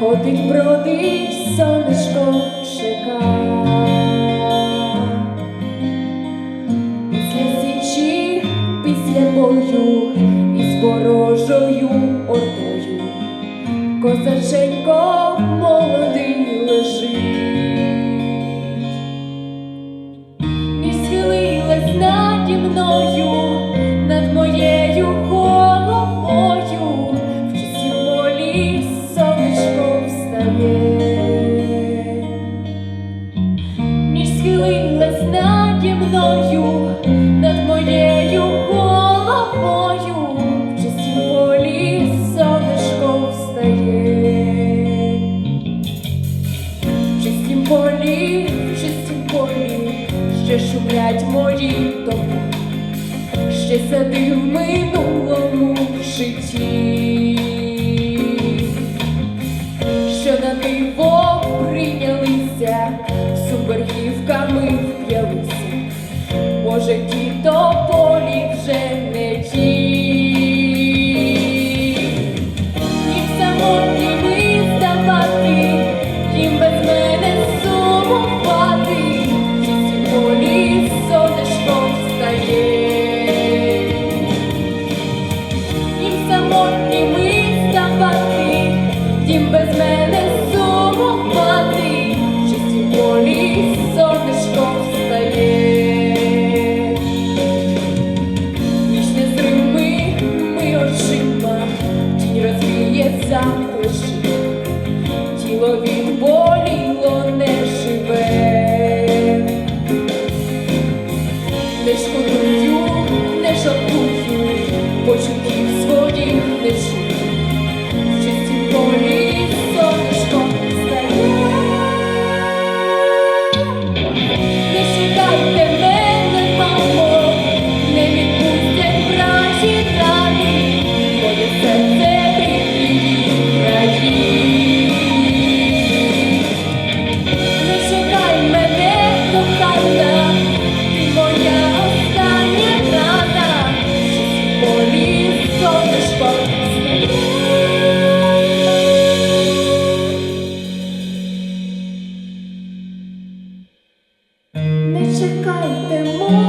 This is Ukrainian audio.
Бродить, бродить, сонечко чека. Після січі, після бою із ворожою ордою, козаченько ще шумлять мої тому, ще сади в минулому житті. pois いても